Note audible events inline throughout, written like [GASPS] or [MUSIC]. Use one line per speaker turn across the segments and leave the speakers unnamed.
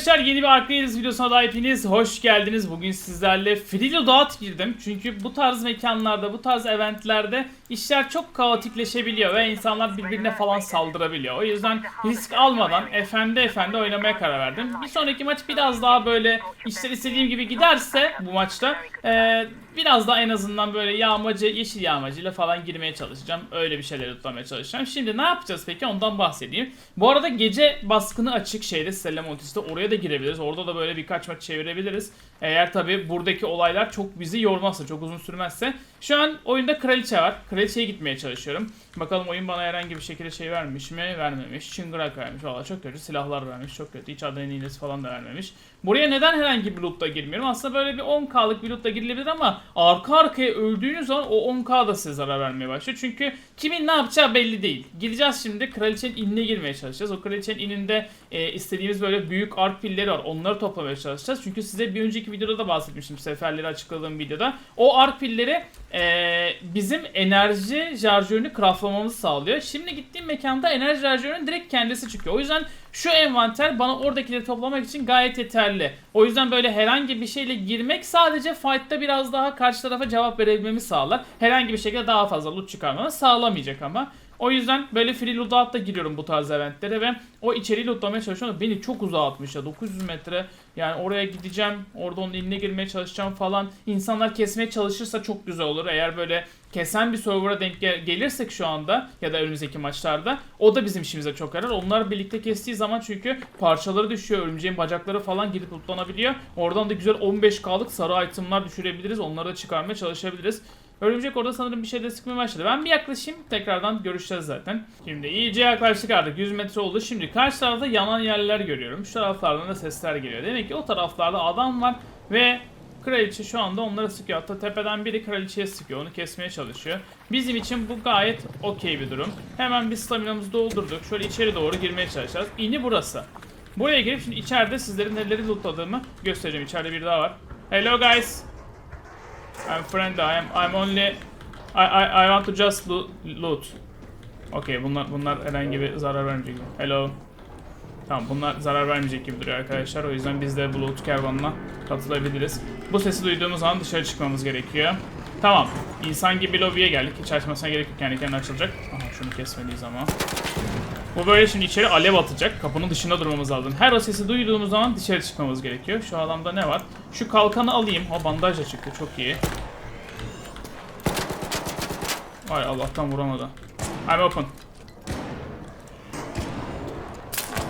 arkadaşlar yeni bir Arcades videosuna da hepiniz hoş geldiniz. Bugün sizlerle Frilo Dağıt girdim. Çünkü bu tarz mekanlarda, bu tarz eventlerde işler çok kaotikleşebiliyor ve insanlar birbirine falan saldırabiliyor. O yüzden risk almadan efendi efendi oynamaya karar verdim. Bir sonraki maç biraz daha böyle işler istediğim gibi giderse bu maçta eee, biraz daha en azından böyle yağmacı, yeşil yağmacıyla falan girmeye çalışacağım. Öyle bir şeyler tutmaya çalışacağım. Şimdi ne yapacağız peki ondan bahsedeyim. Bu arada gece baskını açık şeyde Stella Montis'te oraya da girebiliriz. Orada da böyle birkaç maç çevirebiliriz. Eğer tabi buradaki olaylar çok bizi yormazsa, çok uzun sürmezse. Şu an oyunda kraliçe var. Kraliçeye gitmeye çalışıyorum. Bakalım oyun bana herhangi bir şekilde şey vermiş mi? Vermemiş. Çıngırak vermiş. Valla çok kötü. Silahlar vermiş. Çok kötü. Hiç adrenalin hilesi falan da vermemiş. Buraya neden herhangi bir lootla girmiyorum? Aslında böyle bir 10k'lık bir lootla girilebilir ama arka arkaya öldüğünüz zaman o 10k da size zarar vermeye başlıyor. Çünkü kimin ne yapacağı belli değil. Gideceğiz şimdi kraliçenin inine girmeye çalışacağız. O kraliçenin ininde e, istediğimiz böyle büyük ark pilleri var. Onları toplamaya çalışacağız. Çünkü size bir önceki videoda da bahsetmiştim. Seferleri açıkladığım videoda. O ark pilleri e, bizim enerji şarjörünü craftlamamızı sağlıyor. Şimdi gittiğim mekanda enerji şarjörünün direkt kendisi çıkıyor. O yüzden şu envanter bana oradakileri toplamak için gayet yeterli. O yüzden böyle herhangi bir şeyle girmek sadece fight'ta biraz daha karşı tarafa cevap verebilmemi sağlar. Herhangi bir şekilde daha fazla loot çıkarmamı sağlamayacak ama. O yüzden böyle free loadout'ta giriyorum bu tarz eventlere ve o içeriği lootlamaya çalışıyorum. Beni çok uzağa atmış ya 900 metre. Yani oraya gideceğim, orada onun eline girmeye çalışacağım falan. İnsanlar kesmeye çalışırsa çok güzel olur. Eğer böyle kesen bir server'a denk gel- gelirsek şu anda ya da önümüzdeki maçlarda o da bizim işimize çok yarar. Onlar birlikte kestiği zaman çünkü parçaları düşüyor. Örümceğin bacakları falan gidip lootlanabiliyor. Oradan da güzel 15k'lık sarı itemlar düşürebiliriz. Onları da çıkarmaya çalışabiliriz. Örümcek orada sanırım bir şeyde sıkmaya başladı. Ben bir yaklaşayım. Tekrardan görüşeceğiz zaten. Şimdi iyice yaklaştık artık. 100 metre oldu. Şimdi karşı tarafta yanan yerler görüyorum. Şu taraflardan da sesler geliyor. Demek ki o taraflarda adam var ve Kraliçe şu anda onları sıkıyor. Hatta tepeden biri kraliçeye sıkıyor. Onu kesmeye çalışıyor. Bizim için bu gayet okey bir durum. Hemen bir staminamızı doldurduk. Şöyle içeri doğru girmeye çalışacağız. İni burası. Buraya girip şimdi içeride sizlerin neleri lootladığımı göstereceğim. İçeride biri daha var. Hello guys. I'm friendly. I'm, I'm only... I, I, I want to just lo- loot. Okey bunlar bunlar herhangi bir zarar vermeyecek. Hello. Tamam bunlar zarar vermeyecek gibi duruyor arkadaşlar. O yüzden biz de bu loot kervanına katılabiliriz. Bu sesi duyduğumuz zaman dışarı çıkmamız gerekiyor. Tamam. İnsan gibi lobiye geldik. Hiç açmasına gerek yok. Kendi kendine açılacak. Aha şunu kesmeliyiz ama. Bu böyle şimdi içeri alev atacak. Kapının dışında durmamız lazım. Her o sesi duyduğumuz zaman dışarı çıkmamız gerekiyor. Şu adamda ne var? Şu kalkanı alayım. O bandaj da çıktı. Çok iyi. Ay Allah'tan vuramadı. I'm open.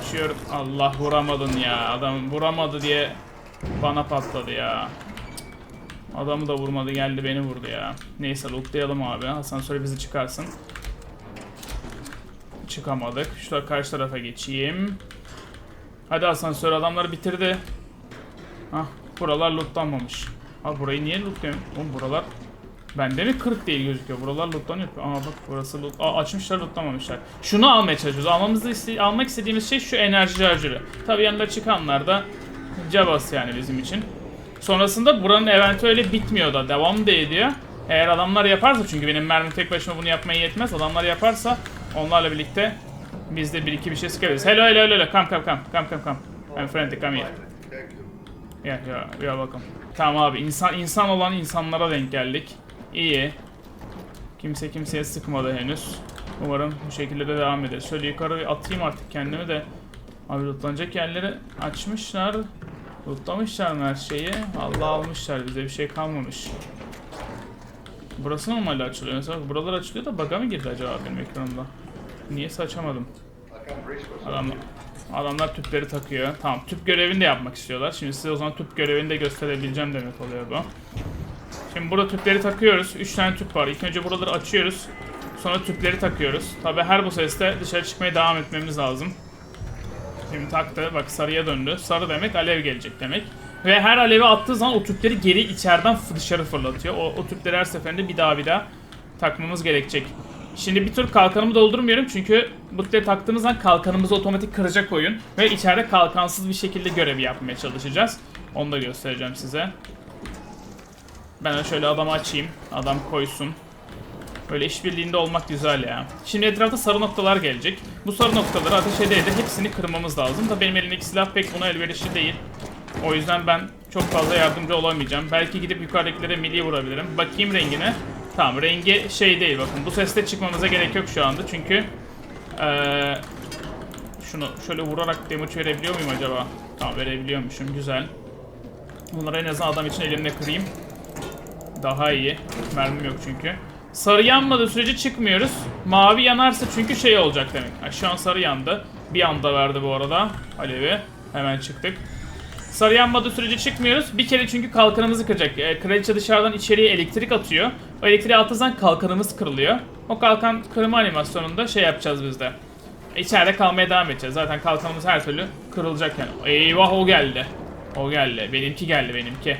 Açıyorum. Allah vuramadın ya. Adam vuramadı diye bana patladı ya. Adamı da vurmadı geldi beni vurdu ya. Neyse lootlayalım abi. Asansöre bizi çıkarsın. Çıkamadık. Şurada karşı tarafa geçeyim. Hadi asansör adamları bitirdi. Hah buralar lootlanmamış. Abi burayı niye lootluyorum? Oğlum buralar Bende mi 40 değil gözüküyor? Buralar lootlanıyor. Aa bak burası loot. Aa açmışlar lootlamamışlar. Şunu almaya çalışıyoruz. Almamızı iste almak istediğimiz şey şu enerji şarjörü. Tabii yanında çıkanlar da cabas yani bizim için. Sonrasında buranın eventi öyle bitmiyor da devam da ediyor. Eğer adamlar yaparsa çünkü benim mermi tek başıma bunu yapmaya yetmez. Adamlar yaparsa onlarla birlikte biz de bir iki bir şey sıkarız. Hello hello hello. Come come come. Come come come. I'm friendly come here. Yeah, yeah, yeah welcome. Tamam abi insan insan olan insanlara denk geldik. İyi. Kimse kimseye sıkmadı henüz. Umarım bu şekilde de devam eder. Şöyle yukarı atayım artık kendimi de. Abi lootlanacak yerleri açmışlar. Lootlamışlar mı her şeyi? Allah almışlar bize bir şey kalmamış. Burası normalde açılıyor. Mesela buralar açılıyor da bug'a mı girdi acaba benim ekranımda? Niyeyse açamadım. Adam, adamlar tüpleri takıyor. Tamam tüp görevini de yapmak istiyorlar. Şimdi size o zaman tüp görevini de gösterebileceğim demek oluyor bu. Şimdi burada tüpleri takıyoruz. 3 tane tüp var. İlk önce buraları açıyoruz. Sonra tüpleri takıyoruz. Tabi her bu seste dışarı çıkmaya devam etmemiz lazım. Şimdi taktı. Bak sarıya döndü. Sarı demek alev gelecek demek. Ve her alevi attığı zaman o tüpleri geri içeriden dışarı fırlatıyor. O, o tüpleri her seferinde bir daha bir daha takmamız gerekecek. Şimdi bir tur kalkanımı doldurmuyorum çünkü bu tüpleri taktığımız zaman kalkanımızı otomatik kıracak oyun. Ve içeride kalkansız bir şekilde görevi yapmaya çalışacağız. Onu da göstereceğim size. Ben de şöyle adamı açayım. Adam koysun. Böyle işbirliğinde olmak güzel ya. Şimdi etrafta sarı noktalar gelecek. Bu sarı noktaları ateş ede ede hepsini kırmamız lazım. Da benim elimdeki silah pek buna elverişli değil. O yüzden ben çok fazla yardımcı olamayacağım. Belki gidip yukarıdakilere milli vurabilirim. Bakayım rengine. Tamam rengi şey değil bakın. Bu seste çıkmamıza gerek yok şu anda. Çünkü eee, şunu şöyle vurarak damage verebiliyor muyum acaba? Tamam verebiliyormuşum. Güzel. Bunları en azından adam için elimle kırayım. Daha iyi. Mermim yok çünkü. Sarı yanmadığı sürece çıkmıyoruz. Mavi yanarsa çünkü şey olacak demek. Ha, şu an sarı yandı. Bir anda verdi bu arada alevi. Hemen çıktık. Sarı yanmadığı sürece çıkmıyoruz. Bir kere çünkü kalkanımızı kıracak. E, kraliçe dışarıdan içeriye elektrik atıyor. O elektriği attığı kalkanımız kırılıyor. O kalkan kırma animasyonunda şey yapacağız biz de. İçeride kalmaya devam edeceğiz. Zaten kalkanımız her türlü kırılacak yani. Eyvah o geldi. O geldi. Benimki geldi benimki.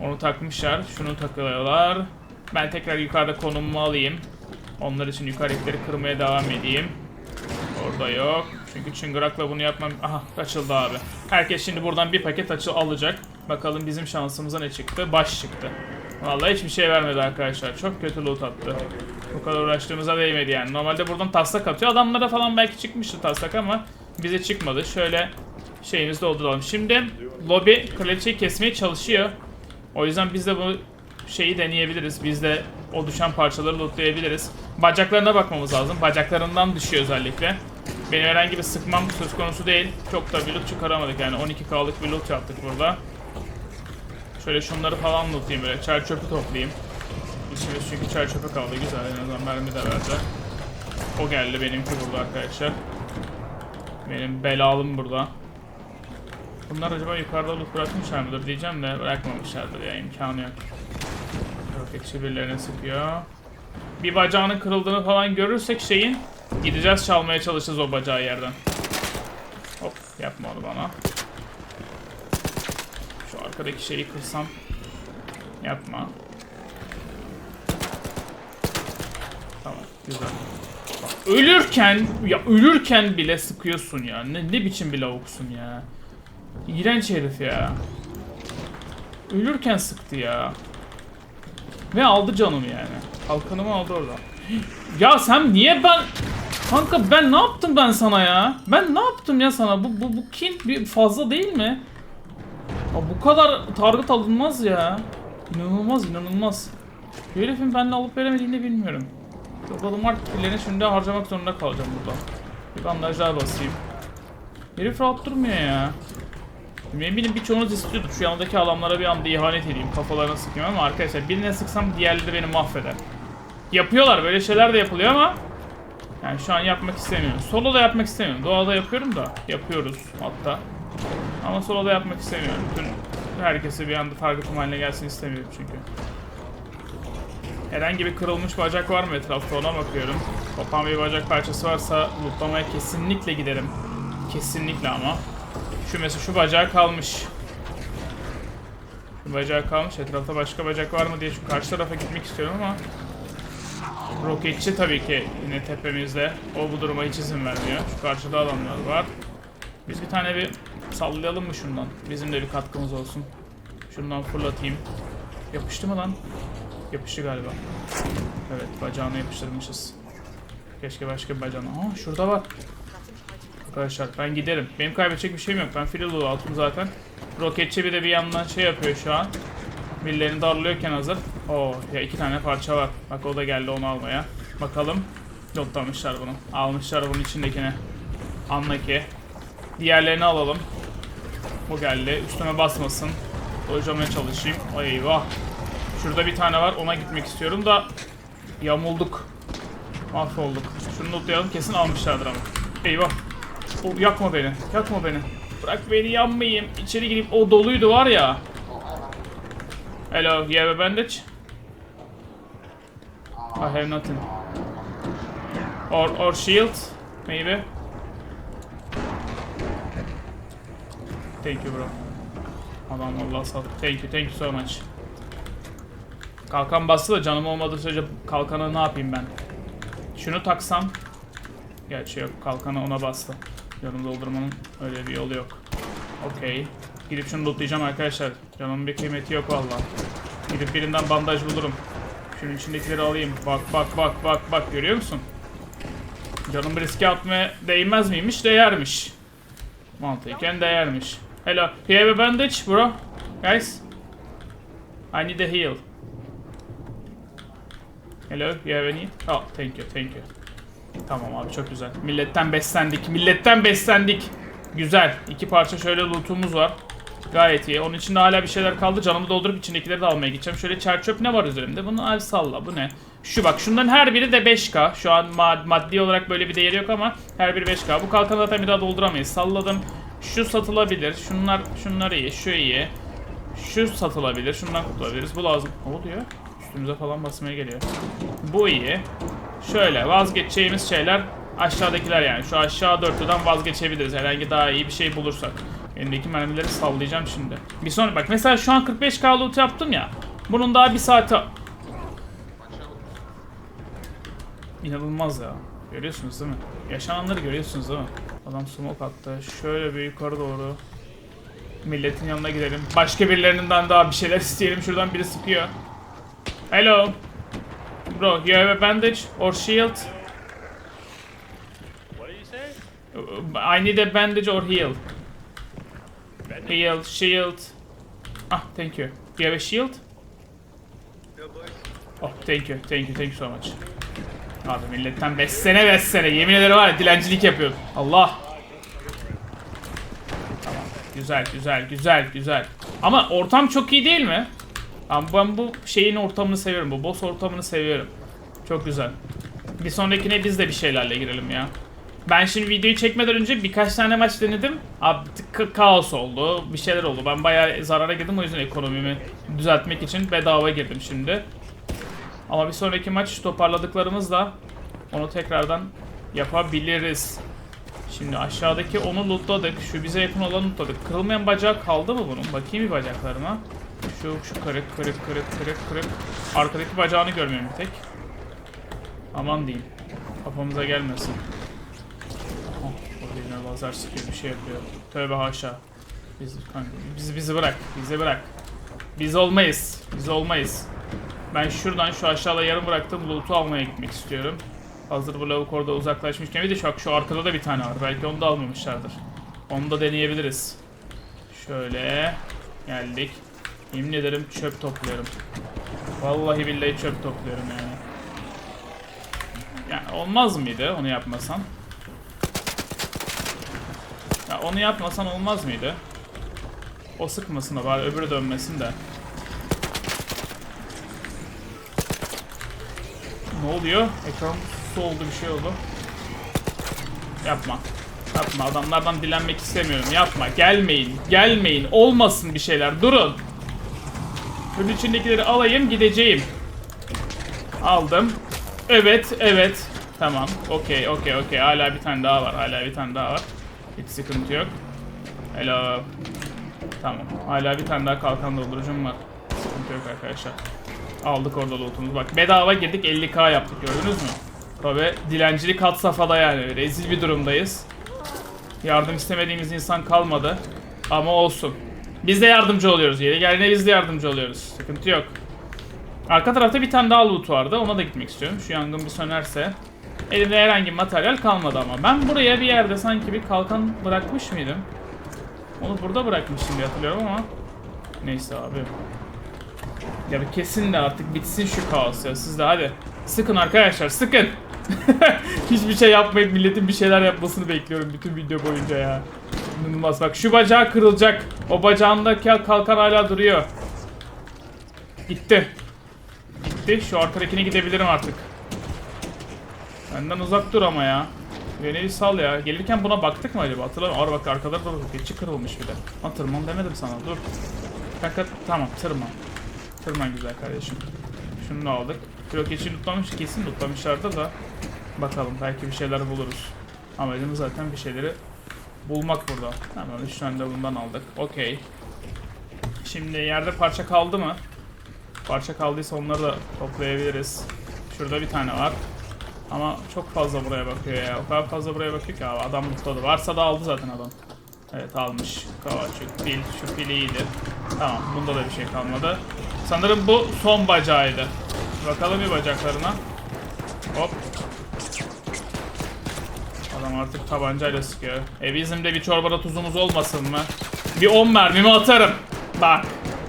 Onu takmışlar. Şunu takıyorlar. Ben tekrar yukarıda konumumu alayım. Onlar için yukarıdakileri kırmaya devam edeyim. Orada yok. Çünkü çıngırakla bunu yapmam... Aha açıldı abi. Herkes şimdi buradan bir paket açı alacak. Bakalım bizim şansımıza ne çıktı? Baş çıktı. Vallahi hiçbir şey vermedi arkadaşlar. Çok kötü loot attı. Bu kadar uğraştığımıza değmedi yani. Normalde buradan taslak atıyor. Adamlara falan belki çıkmıştı taslak ama bize çıkmadı. Şöyle şeyimizi dolduralım. Şimdi lobi kraliçeyi kesmeye çalışıyor. O yüzden biz de bu şeyi deneyebiliriz. Biz de o düşen parçaları lootlayabiliriz. Bacaklarına bakmamız lazım. Bacaklarından düşüyor özellikle. Benim herhangi bir sıkmam söz konusu değil. Çok da bir loot çıkaramadık yani 12k'lık bir loot yaptık burada. Şöyle şunları falan lootlayayım böyle. Çer çöpü toplayayım. İçimiz çünkü çer çöpe kaldı. Güzel en azından mermi de verdi. O geldi benimki burada arkadaşlar. Benim belalım burada. Bunlar acaba yukarıda loot bırakmışlar mıdır diyeceğim de bırakmamışlardır ya imkanı yok. Roketçi birilerine sıkıyor. Bir bacağının kırıldığını falan görürsek şeyin gideceğiz çalmaya çalışacağız o bacağı yerden. Hop yapma onu bana. Şu arkadaki şeyi kırsam. Yapma. Tamam güzel. Bak, ölürken ya ölürken bile sıkıyorsun ya. Ne, ne biçim bir lavuksun ya. İğrenç herif ya. Ölürken sıktı ya. Ve aldı canımı yani. Kalkanımı aldı orada. [GASPS] Ya sen niye ben... Kanka ben ne yaptım ben sana ya? Ben ne yaptım ya sana? Bu, bu, bu kill bir fazla değil mi? Ya bu kadar target alınmaz ya. İnanılmaz inanılmaz. Bu herifin benimle alıp veremediğini bilmiyorum. Bakalım artık killerini şimdi harcamak zorunda kalacağım burada. Bir bandaj daha basayım. Herif rahat durmuyor ya. Eminim birçoğunuz istiyordur şu yanındaki adamlara bir anda ihanet edeyim, kafalarına sıkayım ama arkadaşlar birine sıksam diğerleri beni mahveder. Yapıyorlar böyle şeyler de yapılıyor ama yani şu an yapmak istemiyorum. Solo da yapmak istemiyorum. Doğada yapıyorum da yapıyoruz hatta. Ama solo da yapmak istemiyorum. Bütün herkese bir anda targetim haline gelsin istemiyorum çünkü. Herhangi bir kırılmış bacak var mı etrafta ona bakıyorum. Kopan bir bacak parçası varsa lootlamaya kesinlikle giderim. Kesinlikle ama. Şu mesela şu bacağı kalmış. Şu bacağı kalmış. Etrafta başka bacak var mı diye şu karşı tarafa gitmek istiyorum ama Roketçi tabii ki yine tepemizde. O bu duruma hiç izin vermiyor. Şu karşıda adamlar var. Biz bir tane bir sallayalım mı şundan? Bizim de bir katkımız olsun. Şundan fırlatayım. Yapıştı mı lan? Yapıştı galiba. Evet bacağına yapıştırmışız. Keşke başka bir bacağına. Aa şurada var. Arkadaşlar ben giderim. Benim kaybedecek bir şeyim yok. Ben Frilo'yu aldım zaten. Roketçi bir de bir yandan şey yapıyor şu an. Birilerini darlıyorken hazır. Oo ya iki tane parça var. Bak o da geldi onu almaya. Bakalım. Lootlamışlar bunu. Almışlar bunun içindekini. Anla ki. Diğerlerini alalım. Bu geldi. Üstüme basmasın. Dojlamaya çalışayım. Ay eyvah. Şurada bir tane var. Ona gitmek istiyorum da yamulduk. Mahvolduk. Şunu lootlayalım. Kesin almışlardır ama. Eyvah. O, yakma beni. Yakma beni. Bırak beni yanmayayım. İçeri girip o doluydu var ya. Hello, you bandage? I have nothing. Or or shield, maybe. Thank you bro. Adam Allah sağ Thank you, thank you so much. Kalkan bastı da canım olmadığı sürece kalkanı ne yapayım ben? Şunu taksam. Gerçi yok, kalkanı ona bastı. Yanım doldurmanın öyle bir yolu yok. Okey. Gidip şunu lootlayacağım arkadaşlar. Canımın bir kıymeti yok vallahi. Gidip birinden bandaj bulurum. Şunun içindekileri alayım. Bak bak bak bak bak görüyor musun? Canım riske atmaya değmez miymiş? Değermiş. Mantıken değermiş. Hello. You have bandage bro? Guys? I need a heal. Hello, you have any? Oh, thank you, thank you. Tamam abi çok güzel. Milletten beslendik, milletten beslendik. Güzel. İki parça şöyle lootumuz var. Gayet iyi. Onun içinde hala bir şeyler kaldı. Canımı doldurup içindekileri de almaya gideceğim. Şöyle çer çöp ne var üzerimde? Bunu al salla. Bu ne? Şu bak şunların her biri de 5K. Şu an ma- maddi olarak böyle bir değeri yok ama her biri 5K. Bu kalkanı zaten bir daha dolduramayız. Salladım. Şu satılabilir. Şunlar şunlar iyi. Şu iyi. Şu satılabilir. Şundan kurtulabiliriz. Bu lazım. Ne oluyor? Üstümüze falan basmaya geliyor. Bu iyi. Şöyle vazgeçeceğimiz şeyler aşağıdakiler yani. Şu aşağı dörtlüden vazgeçebiliriz. Herhangi daha iyi bir şey bulursak. Elimdeki mermileri sallayacağım şimdi. Bir sonra bak mesela şu an 45k loot yaptım ya. Bunun daha bir saati... İnanılmaz ya. Görüyorsunuz değil mi? Yaşananları görüyorsunuz değil mi? Adam smoke attı. Şöyle bir yukarı doğru. Milletin yanına gidelim. Başka birilerinden daha bir şeyler [LAUGHS] isteyelim. Şuradan biri sıkıyor. Hello. Bro, you have a bandage or shield? I need a bandage or heal. Heal, shield. Ah, thank you. You have a shield? Oh, thank you, thank you, thank you so much. Abi milletten beslene beslene. Yemin ederim var ya dilencilik yapıyorum. Allah. Tamam. Güzel, güzel, güzel, güzel. Ama ortam çok iyi değil mi? Ama ben bu şeyin ortamını seviyorum. Bu boss ortamını seviyorum. Çok güzel. Bir sonrakine biz de bir şeylerle girelim ya. Ben şimdi videoyu çekmeden önce birkaç tane maç denedim. Abi ka- kaos oldu. Bir şeyler oldu. Ben bayağı zarara girdim o yüzden ekonomimi düzeltmek için bedava girdim şimdi. Ama bir sonraki maç toparladıklarımızla onu tekrardan yapabiliriz. Şimdi aşağıdaki onu lootladık. Şu bize yakın olanı lootladık. Kırılmayan bacağı kaldı mı bunun? Bakayım bir bacaklarına. Şu, şu kırık, kırık, kırık, kırık, kırık. Arkadaki bacağını görmüyorum bir tek. Aman diyeyim. Kafamıza gelmesin. Lazer sıkıyor bir şey yapıyor. Tövbe haşa. Biz, kanka, bizi, bizi bırak, bizi bırak. Biz olmayız, biz olmayız. Ben şuradan şu aşağıda yarım bıraktığım loot'u almaya gitmek istiyorum. Hazır bu lavuk orada uzaklaşmışken bir de şu, şu arkada da bir tane var. Belki onu da almamışlardır. Onu da deneyebiliriz. Şöyle geldik. Yemin ederim çöp topluyorum. Vallahi billahi çöp topluyorum yani. Yani olmaz mıydı onu yapmasan? Ya onu yapmasan olmaz mıydı? O sıkmasın da bari öbürü dönmesin de. Ne oluyor? Ekran su oldu bir şey oldu. Yapma. Yapma adamlardan dilenmek istemiyorum. Yapma. Gelmeyin. Gelmeyin. Olmasın bir şeyler. Durun. Bunun içindekileri alayım gideceğim. Aldım. Evet, evet. Tamam. Okey, okey, okey. Hala bir tane daha var. Hala bir tane daha var. Hiç sıkıntı yok. Hello. Tamam. Hala bir tane daha kalkan doldurucum var. Sıkıntı yok arkadaşlar. Aldık orada lootumuzu. Bak bedava girdik 50k yaptık gördünüz mü? Tabi dilencilik had safhada yani. Rezil bir durumdayız. Yardım istemediğimiz insan kalmadı. Ama olsun. Biz de yardımcı oluyoruz. Yeri geldiğinde biz de yardımcı oluyoruz. Sıkıntı yok. Arka tarafta bir tane daha loot vardı. Ona da gitmek istiyorum. Şu yangın bir sönerse. Elimde herhangi bir materyal kalmadı ama. Ben buraya bir yerde sanki bir kalkan bırakmış mıydım? Onu burada bırakmıştım diye hatırlıyorum ama. Neyse abi. Ya bir kesin de artık bitsin şu kaos ya. Siz de hadi. Sıkın arkadaşlar sıkın. [LAUGHS] Hiçbir şey yapmayıp milletin bir şeyler yapmasını bekliyorum bütün video boyunca ya. İnanılmaz. Bak şu bacağı kırılacak. O bacağındaki kalkan hala duruyor. Gitti. Gitti. Şu arkadakine gidebilirim artık. Benden uzak dur ama ya. Bir sal ya. Gelirken buna baktık mı acaba? Hatırlamıyorum. Ar bak arkada da geçi kırılmış bir de. Lan tırman demedim sana. Dur. Kanka tamam tırman. Tırman güzel kardeşim. Şunu da aldık. Krokeçi lootlamış. Kesin lootlamışlardı da. Bakalım belki bir şeyler buluruz. Amacımız zaten bir şeyleri bulmak burada. Hemen 3 tane bundan aldık. Okey. Şimdi yerde parça kaldı mı? Parça kaldıysa onları da toplayabiliriz. Şurada bir tane var. Ama çok fazla buraya bakıyor ya. O kadar fazla buraya bakıyor ki abi. Adam mutladı. Varsa da aldı zaten adam. Evet almış. Kavaçık, pil. Şu pil iyiydi. Tamam. Bunda da bir şey kalmadı. Sanırım bu son bacağıydı. Bakalım bir bacaklarına. Hop. Adam artık tabancayla sıkıyor. E bizim de bir çorbada tuzumuz olmasın mı? Bir 10 mermimi atarım. Bak.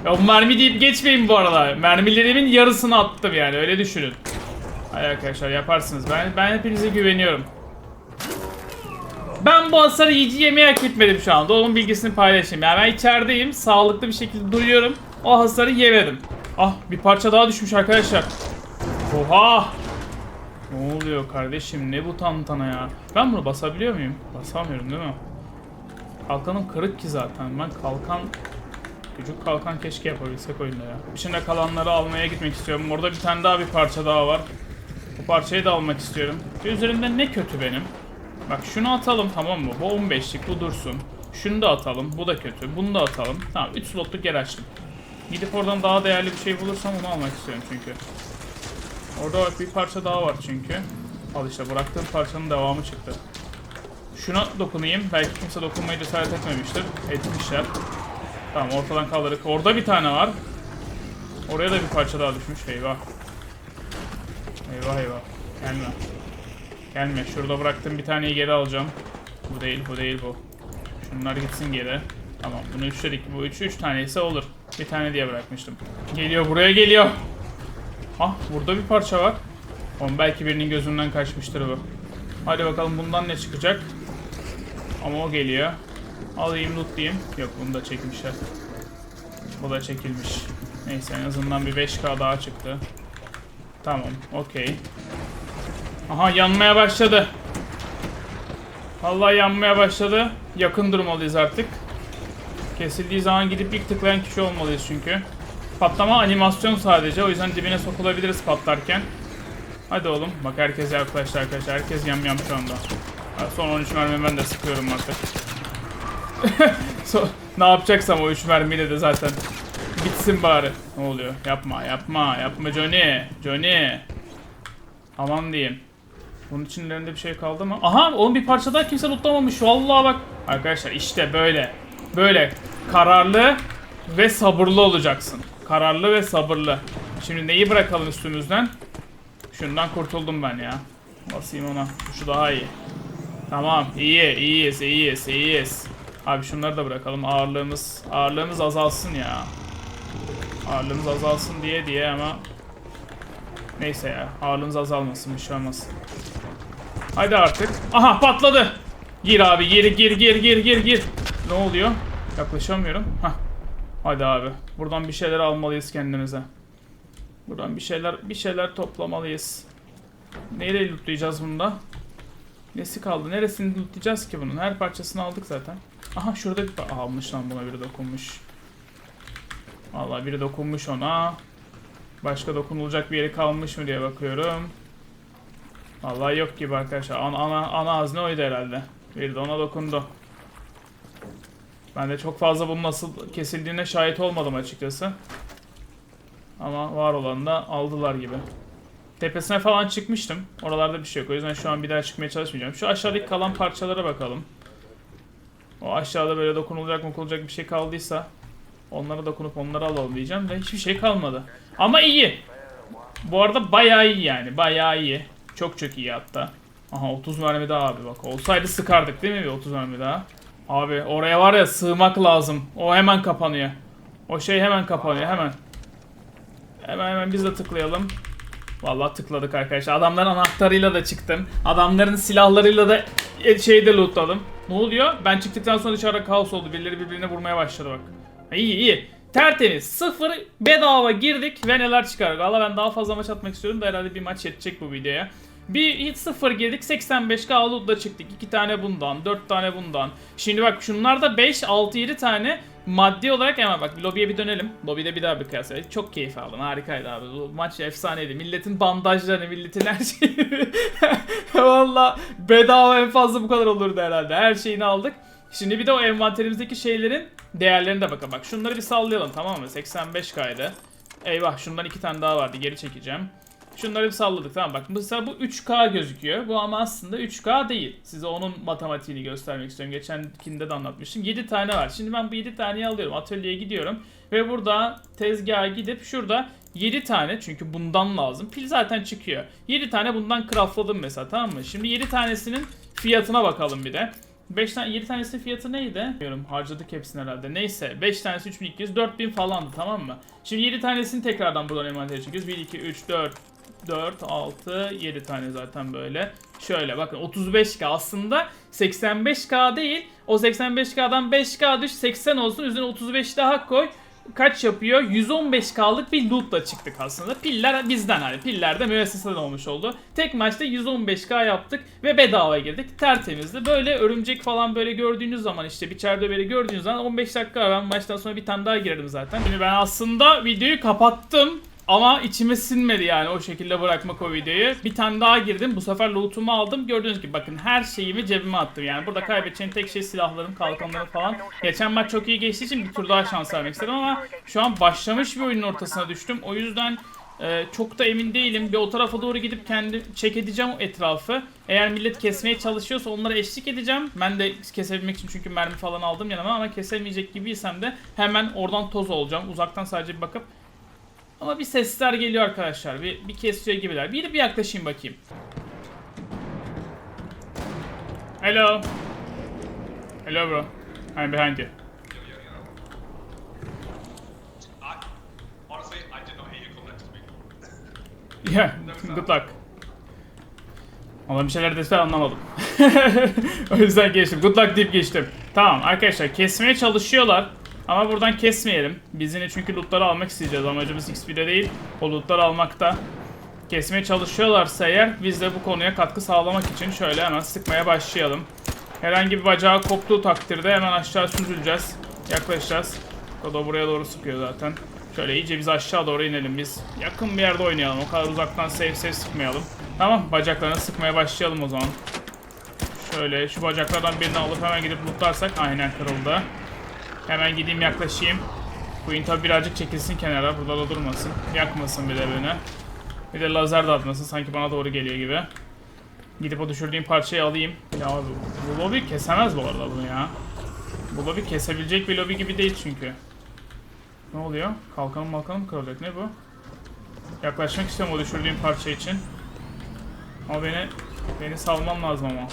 10 mermi deyip geçmeyin bu arada. Mermilerimin yarısını attım yani öyle düşünün. Hadi arkadaşlar yaparsınız. Ben ben hepinize güveniyorum. Ben bu hasarı yiyici yemeği hak etmedim şu anda. Onun bilgisini paylaşayım. Yani ben içerideyim. Sağlıklı bir şekilde duruyorum. O hasarı yemedim. Ah bir parça daha düşmüş arkadaşlar. Oha! Ne oluyor kardeşim? Ne bu tantana ya? Ben bunu basabiliyor muyum? Basamıyorum değil mi? Kalkanım kırık ki zaten. Ben kalkan... Küçük kalkan keşke yapabilsek oyunda ya. İçinde kalanları almaya gitmek istiyorum. Orada bir tane daha bir parça daha var. Bu parçayı da almak istiyorum. Üzerimde ne kötü benim? Bak şunu atalım tamam mı? Bu 15'lik bu dursun. Şunu da atalım. Bu da kötü. Bunu da atalım. Tamam 3 slotluk yer açtım. Gidip oradan daha değerli bir şey bulursam onu almak istiyorum çünkü. Orada bir parça daha var çünkü. Al işte bıraktığım parçanın devamı çıktı. Şuna dokunayım. Belki kimse dokunmayı cesaret etmemiştir. Etmişler. Tamam ortadan kaldırdık. Orada bir tane var. Oraya da bir parça daha düşmüş. Eyvah. Eyvah eyvah. Gelme. Gelme. Şurada bıraktığım bir taneyi geri alacağım. Bu değil, bu değil bu. Şunlar gitsin geri. Tamam bunu üçledik. Bu üç, üç tane ise olur. Bir tane diye bırakmıştım. Geliyor buraya geliyor. Ah burada bir parça var. Oğlum belki birinin gözünden kaçmıştır bu. Hadi bakalım bundan ne çıkacak. Ama o geliyor. Alayım lootlayayım. Yok bunu da çekmişler. Bu da çekilmiş. Neyse en azından bir 5k daha çıktı. Tamam okey. Aha yanmaya başladı. Vallahi yanmaya başladı. Yakın durmalıyız artık. Kesildiği zaman gidip ilk tıklayan kişi olmalıyız çünkü. Patlama animasyon sadece. O yüzden dibine sokulabiliriz patlarken. Hadi oğlum. Bak herkes yaklaştı arkadaşlar. Herkes yam yam şu anda. Son 13 mermi ben de sıkıyorum artık. [LAUGHS] Ne yapacaksam o 3 mermiyle de zaten bitsin bari. Ne oluyor? Yapma yapma yapma Johnny. Johnny. Aman diyeyim. Bunun içlerinde bir şey kaldı mı? Aha onun bir parça daha kimse lootlamamış. Vallahi bak. Arkadaşlar işte böyle. Böyle kararlı ve sabırlı olacaksın. Kararlı ve sabırlı. Şimdi neyi bırakalım üstümüzden? Şundan kurtuldum ben ya. Basayım ona. Şu daha iyi. Tamam iyi iyiyiz iyiyiz iyiyiz. Abi şunları da bırakalım ağırlığımız ağırlığımız azalsın ya. Ağırlığımız azalsın diye diye ama Neyse ya ağırlığımız azalmasın bir şey olmaz. Hadi artık. Aha patladı. Gir abi gir gir gir gir gir gir. Ne oluyor? Yaklaşamıyorum. Hah. Hadi abi. Buradan bir şeyler almalıyız kendimize. Buradan bir şeyler bir şeyler toplamalıyız. Nereyi lootlayacağız bunda? Nesi kaldı? Neresini lootlayacağız ki bunun? Her parçasını aldık zaten. Aha şurada bir almış lan buna biri dokunmuş. Vallahi biri dokunmuş ona. Başka dokunulacak bir yeri kalmış mı diye bakıyorum. Vallahi yok gibi arkadaşlar. Ana, ana, ana hazne oydu herhalde. Biri de ona dokundu. Ben de çok fazla bunun nasıl kesildiğine şahit olmadım açıkçası. Ama var olanı da aldılar gibi. Tepesine falan çıkmıştım. Oralarda bir şey yok. O yüzden şu an bir daha çıkmaya çalışmayacağım. Şu aşağıdaki kalan parçalara bakalım. O aşağıda böyle dokunulacak dokunulacak bir şey kaldıysa onlara dokunup onları alalım diyeceğim de hiçbir şey kalmadı. Ama iyi. Bu arada bayağı iyi yani. Bayağı iyi. Çok çok iyi hatta. Aha 30 mermi daha abi bak. Olsaydı sıkardık değil mi bir 30 mermi daha? Abi oraya var ya sığmak lazım. O hemen kapanıyor. O şey hemen kapanıyor hemen. Hemen hemen biz de tıklayalım. Vallahi tıkladık arkadaşlar. Adamların anahtarıyla da çıktım. Adamların silahlarıyla da e, şeyde lootladım. Ne oluyor? Ben çıktıktan sonra dışarıda kaos oldu. Birileri birbirine vurmaya başladı bak. İyi iyi. Tertemiz. Sıfır bedava girdik ve neler çıkar. Valla ben daha fazla maç atmak istiyorum da herhalde bir maç yetecek bu videoya. Bir hiç sıfır girdik 85k lootla çıktık. 2 tane bundan, 4 tane bundan. Şimdi bak şunlar da 5, 6, 7 tane maddi olarak hemen bak lobiye bir dönelim. Lobide bir daha bir kıyaslayalım. Çok keyif aldım. Harikaydı abi. Bu maç efsaneydi. Milletin bandajlarını, milletin her şeyi. [LAUGHS] Valla bedava en fazla bu kadar olurdu herhalde. Her şeyini aldık. Şimdi bir de o envanterimizdeki şeylerin değerlerine de bakalım. Bak şunları bir sallayalım tamam mı? 85k'ydı. Eyvah şundan iki tane daha vardı. Geri çekeceğim. Şunları bir salladık tamam bak. Mesela bu 3K gözüküyor. Bu ama aslında 3K değil. Size onun matematiğini göstermek istiyorum. Geçenkinde de anlatmıştım. 7 tane var. Şimdi ben bu 7 taneyi alıyorum. Atölyeye gidiyorum. Ve burada tezgaha gidip şurada 7 tane çünkü bundan lazım. Pil zaten çıkıyor. 7 tane bundan craftladım mesela tamam mı? Şimdi 7 tanesinin fiyatına bakalım bir de. 5 tane 7 tanesinin fiyatı neydi? Bilmiyorum harcadık hepsini herhalde. Neyse 5 tanesi 3200 4000 falandı tamam mı? Şimdi 7 tanesini tekrardan buradan envantere çekiyoruz. 1 2 3 4 4 6 7 tane zaten böyle. Şöyle bakın 35k aslında 85k değil. O 85k'dan 5k düş 80 olsun üzerine 35 daha koy. Kaç yapıyor? 115k'lık bir lootla çıktık aslında. Piller bizden hani. Piller de müesseseden olmuş oldu. Tek maçta 115k yaptık ve bedava girdik. Tertemizdi. Böyle örümcek falan böyle gördüğünüz zaman işte bir çerde böyle gördüğünüz zaman 15 dakika. Ben maçtan sonra bir tane daha girerdim zaten. Şimdi ben aslında videoyu kapattım. Ama içime sinmedi yani o şekilde bırakmak o videoyu. Bir tane daha girdim. Bu sefer lootumu aldım. Gördüğünüz gibi bakın her şeyimi cebime attım. Yani burada kaybedeceğim tek şey silahlarım, kalkanlarım falan. Geçen maç çok iyi geçtiği için bir tur daha şans vermek istedim ama şu an başlamış bir oyunun ortasına düştüm. O yüzden e, çok da emin değilim. Bir o tarafa doğru gidip kendi çek edeceğim etrafı. Eğer millet kesmeye çalışıyorsa onlara eşlik edeceğim. Ben de kesebilmek için çünkü mermi falan aldım yanıma ama kesemeyecek gibiysem de hemen oradan toz olacağım. Uzaktan sadece bir bakıp ama bir sesler geliyor arkadaşlar. Bir, bir kesiyor gibiler. Bir bir yaklaşayım bakayım. Hello. Hello bro. I'm behind you. Yeah, good luck. Ama bir şeyler dese anlamadım. [LAUGHS] o yüzden geçtim. Good luck deyip geçtim. Tamam arkadaşlar kesmeye çalışıyorlar. Ama buradan kesmeyelim. Biz yine çünkü lootları almak isteyeceğiz. Amacımız X1'de değil. O lootları almakta. Kesmeye çalışıyorlarsa eğer biz de bu konuya katkı sağlamak için şöyle hemen sıkmaya başlayalım. Herhangi bir bacağı koptuğu takdirde hemen aşağı süzüleceğiz. Yaklaşacağız. O da buraya doğru sıkıyor zaten. Şöyle iyice biz aşağı doğru inelim biz. Yakın bir yerde oynayalım. O kadar uzaktan safe safe sıkmayalım. Tamam bacaklarını sıkmaya başlayalım o zaman. Şöyle şu bacaklardan birini alıp hemen gidip lootlarsak aynen kırıldı. Hemen gideyim yaklaşayım. Queen tabi birazcık çekilsin kenara. Burada da durmasın. Yakmasın bir de beni. Bir de lazer de atmasın. Sanki bana doğru geliyor gibi. Gidip o düşürdüğüm parçayı alayım. Ya bu, bu lobi kesemez bu arada bunu ya. Bu lobi kesebilecek bir lobi gibi değil çünkü. Ne oluyor? Kalkanım malkanım kırılacak? Ne bu? Yaklaşmak istiyorum o düşürdüğüm parça için. Ama beni beni salman lazım ama.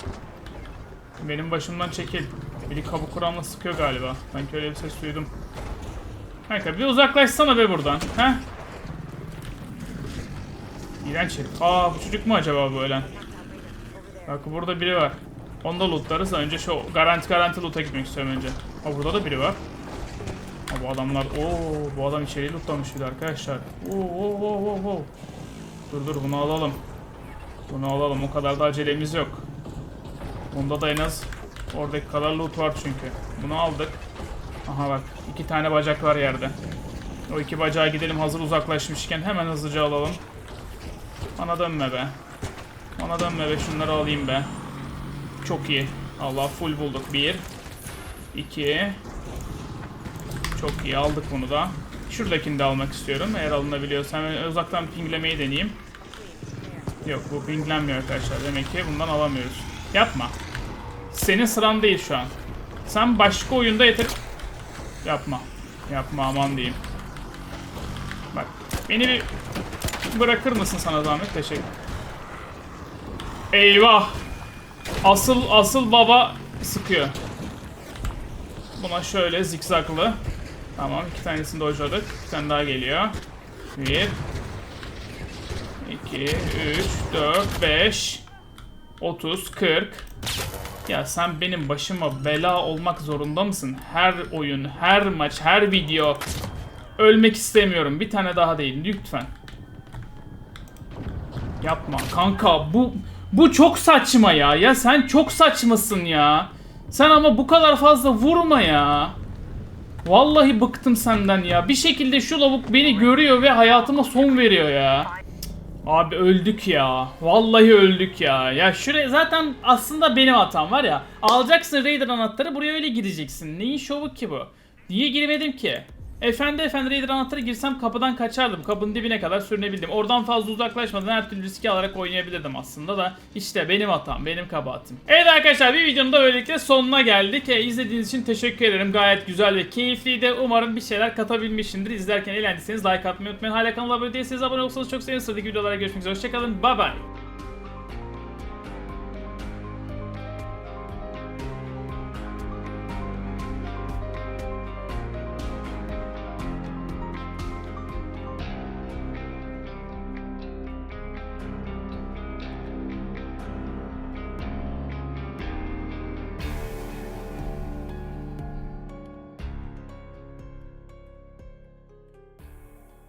Benim başımdan çekil. Biri kabuk kuramla sıkıyor galiba. Sanki öyle bir ses duydum. Kanka bir uzaklaşsana be buradan. He? İğrenç herif. Aa bu çocuk mu acaba bu ölen? Bak burada biri var. Onu da lootlarız. Önce şu garanti garanti loot'a gitmek istiyorum önce. Aa burada da biri var. Aa, bu adamlar... Oo bu adam içeriği lootlamış bir arkadaşlar. Oo oo oo oo. Dur dur bunu alalım. Bunu alalım. O kadar da acelemiz yok. Bunda da en az oradaki kadar loot var çünkü. Bunu aldık. Aha bak iki tane bacak var yerde. O iki bacağa gidelim hazır uzaklaşmışken hemen hızlıca alalım. Bana dönme be. Bana dönme be şunları alayım be. Çok iyi. Allah full bulduk. Bir. iki. Çok iyi aldık bunu da. Şuradakini de almak istiyorum. Eğer alınabiliyorsa hemen uzaktan pinglemeyi deneyeyim. Yok bu pinglenmiyor arkadaşlar. Demek ki bundan alamıyoruz. Yapma. Senin sıran değil şu an. Sen başka oyunda yeter... Yapma. Yapma aman diyeyim. Bak. Beni bir bırakır mısın sana zahmet? Teşekkür. Eyvah. Asıl asıl baba sıkıyor. Buna şöyle zikzaklı. Tamam iki tanesini dojladık. Bir tane daha geliyor. Bir. 2, 3, 4, 5. 30, 40. Ya sen benim başıma bela olmak zorunda mısın? Her oyun, her maç, her video. Ölmek istemiyorum. Bir tane daha değil lütfen. Yapma kanka bu bu çok saçma ya. Ya sen çok saçmasın ya. Sen ama bu kadar fazla vurma ya. Vallahi bıktım senden ya. Bir şekilde şu lavuk beni görüyor ve hayatıma son veriyor ya. Abi öldük ya. Vallahi öldük ya. Ya şuraya zaten aslında benim hatam var ya. Alacaksın Raider anahtarı buraya öyle gireceksin. Neyin şovu ki bu? Niye girmedim ki? Efendi efendi Raider anahtarı girsem kapıdan kaçardım. Kapının dibine kadar sürünebildim. Oradan fazla uzaklaşmadan her türlü riski alarak oynayabilirdim aslında da. işte benim hatam, benim kabahatim. Evet arkadaşlar bir videonun da böylelikle sonuna geldik. E, izlediğiniz için teşekkür ederim. Gayet güzel ve keyifliydi. Umarım bir şeyler katabilmişimdir. İzlerken eğlendiyseniz like atmayı unutmayın. Hala kanala abone değilseniz abone olursanız çok sevinirim. Sıradaki videolara görüşmek üzere. Hoşçakalın. Bye bye.